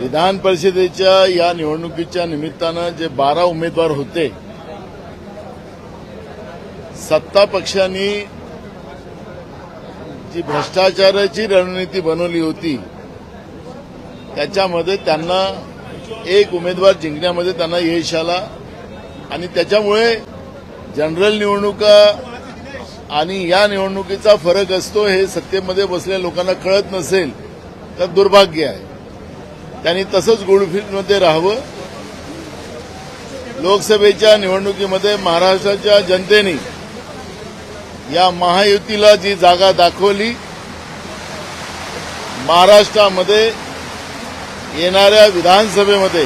विधान परिषदेच्या या निवडणुकीच्या निमित्तानं जे बारा उमेदवार होते सत्ता पक्षांनी जी भ्रष्टाचाराची रणनीती बनवली होती त्याच्यामध्ये त्यांना एक उमेदवार जिंकण्यामध्ये त्यांना यश आला आणि त्याच्यामुळे जनरल निवडणुका आणि या निवडणुकीचा फरक असतो हे सत्तेमध्ये बसलेल्या लोकांना कळत नसेल तर दुर्भाग्य आहे. त्यांनी तसंच गुडफिल्डमध्ये राहावं. लोकसभेच्या निवडणुकीमध्ये महाराष्ट्राच्या जनतेने या महायुतीला जी जागा दाखवली महाराष्ट्रामध्ये येणाऱ्या विधानसभेमध्ये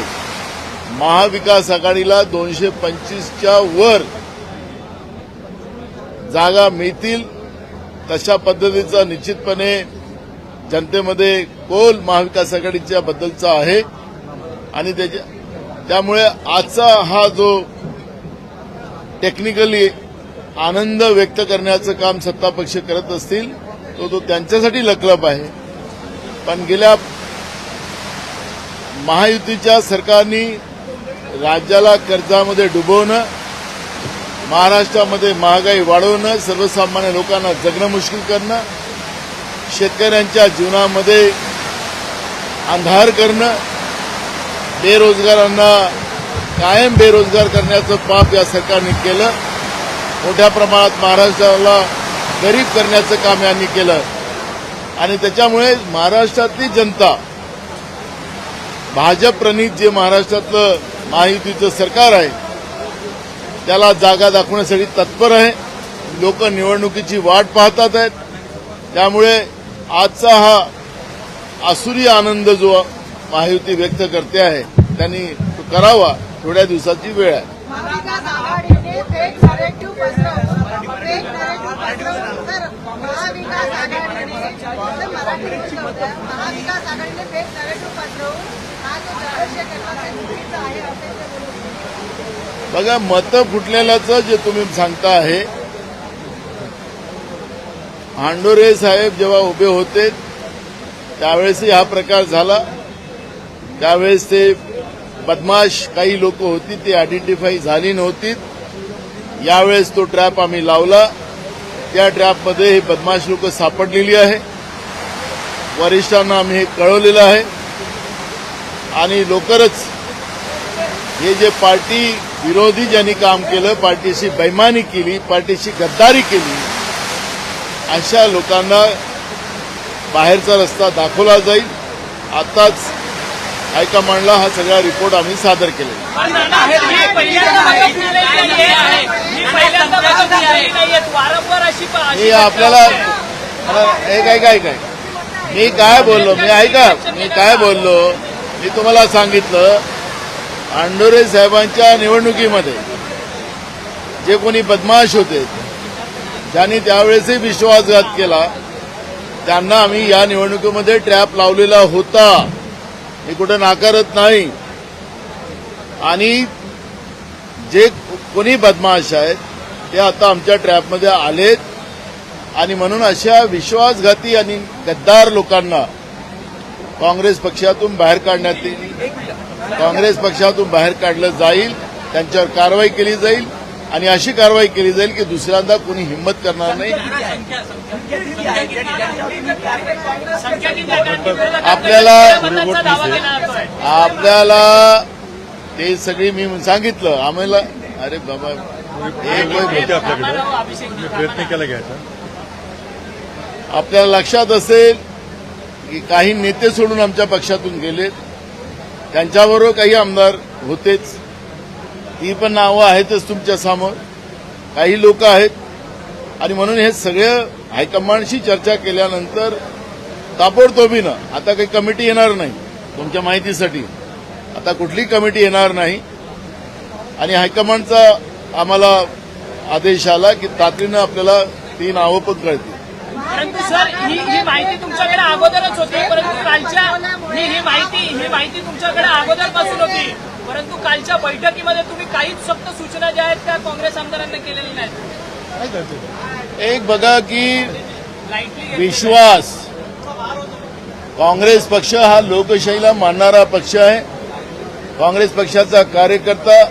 महाविकास आघाडीला दोनशे पंचवीसच्या वर जागा मिळतील तशा पद्धतीचा निश्चितपणे जनतेमध्ये कोल महाविकास आघाडीच्या बद्दलचा आहे. आणि त्याच्या त्यामुळे आजचा हा जो टेक्निकली आनंद व्यक्त करण्याचं काम सत्ता पक्ष करत असतील तो तो त्यांच्यासाठी लकलप आहे. पण गेल्या महायुतीच्या सरकारनी राज्याला कर्जामध्ये डुबवणं महाराष्ट्रामध्ये महागाई वाढवणं सर्वसामान्य लोकांना जगणं मुश्किल करणं शेतकऱ्यांच्या जीवनामध्ये अंधार करणं बेरोजगारांना कायम बेरोजगार करण्याचं पाप या सरकारने केलं. मोठ्या प्रमाणात महाराष्ट्राला गरीब करण्याचं काम यांनी केलं. आणि त्याच्यामुळे महाराष्ट्रातली जनता भाजप प्रणित जे महाराष्ट्रातलं महायुतीचं सरकार आहे त्याला जागा दाखवण्यासाठी तत्पर आहे. लोक निवडणुकीची वाट पाहतात आहेत. त्यामुळे आजचा हा आसुरी आनंद जो महायुती व्यक्त करते आहे त्यांनी तो करावा. थोड्या दिवसाची वेळ आहे. बघा मतं फुटलेल्याचं जे तुम्ही सांगता आहे हांडोरे साहेब जेव्हा उभे होते त्यावेळेसही हा प्रकार झाला. त्यावेळेस ते बदमाश काही लोक होती ती आयडेंटिफाय झाली नव्हती. यावेळेस तो ट्रॅप आम्ही लावला. त्या ट्रॅपमध्ये हे बदमाश लोक सापडलेली आहे. वरिष्ठांना आम्ही हे कळवलेलं आहे. आणि लवकरच हे जे पार्टी विरोधी ज्यांनी काम केलं पार्टीशी बैमानी केली पार्टीशी गद्दारी केली अशा लोकांना बाहेरचा रस्ता दाखवला जाईल. आताच हायकमांडला हा सगळा रिपोर्ट आम्ही सादर अशी मी आपल्याला एक ऐका ऐका मी काय बोललो? मी ऐका. मी काय बोललो? मी तुम्हाला सांगितलं आंडोरे साहेबांच्या निवडणुकीमध्ये जे कोणी बदमाश होते ज्यांनी त्यावेळेसही विश्वासघात केला त्यांना आम्ही या निवडणुकीमध्ये ट्रॅप लावलेला होता. हे कुठं नाकारत नाही. आणि जे कोणी बदमाश आहेत ते आता आमच्या ट्रॅपमध्ये आलेत. आणि म्हणून अशा विश्वासघाती आणि गद्दार लोकांना काँग्रेस पक्षातून बाहेर काढण्यात येईल. काँग्रेस पक्षातून बाहेर काढलं जाईल. त्यांच्यावर कारवाई केली जाईल. आणि अशी कारवाई केली जाईल की दुसऱ्यांदा कोणी हिंमत करणार नाही. आपल्याला-. आपल्याला ते सगळी मी सांगितलं. आम्हाला अरे बाबा एक आपल्याकडे. प्रयत्न केला घ्यायचा. आपल्याला लक्षात असेल की काही नेते सोडून आमच्या पक्षातून गेलेत. त्यांच्याबरोबर काही आमदार होतेच. ती पण नावं आहेतच तुमच्यासमोर. काही लोक आहेत. आणि म्हणून हे सगळं हायकमांडशी चर्चा केल्यानंतर ताबडतोबीनं आता काही कमिटी येणार नाही तुमच्या माहितीसाठी. आता कुठली कमिटी येणार नाही. आणि हायकमांडचा आम्हाला आदेश आला की तातडीनं आपल्याला ती नावं पण कळतील. परंतु सर ही माहिती तुमच्याकडे अगोदरच होती परंतु कालच्या माहिती तुमच्याकडे अगोदरपासून होती. परंतु कालच्या बैठकीमध्ये तुम्ही काहीच सक्त सूचना ज्या आहेत त्या काँग्रेस आमदारांना केलेल्या नाहीत. एक बघा की विश्वास. काँग्रेस पक्ष हा लोकशाहीला मानणारा पक्ष आहे. काँग्रेस पक्षाचा कार्यकर्ता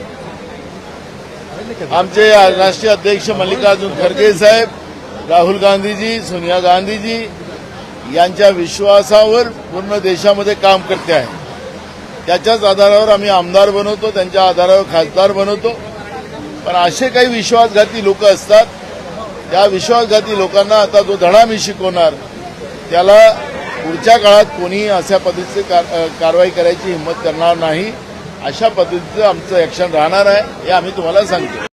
आमचे राष्ट्रीय अध्यक्ष मल्लिकार्जुन खरगे साहेब राहुल गांधीजी सोनिया गांधीजी यांच्या विश्वासावर पूर्ण देशामध्ये काम करते आहे. त्याच्याच आधारावर आम्ही आमदार बनवतो त्यांच्या आधारावर खासदार बनवतो. पण असे काही विश्वासघाती लोक असतात त्या विश्वासघाती लोकांना आता जो धडा मी शिकवणार त्याला पुढच्या काळात कोणी अशा पद्धतीची कार- कारवाई करायची हिंमत करणार नाही. अशा पद्धतीचं आमचं ॲक्शन राहणार आहे हे आम्ही तुम्हाला सांगतो.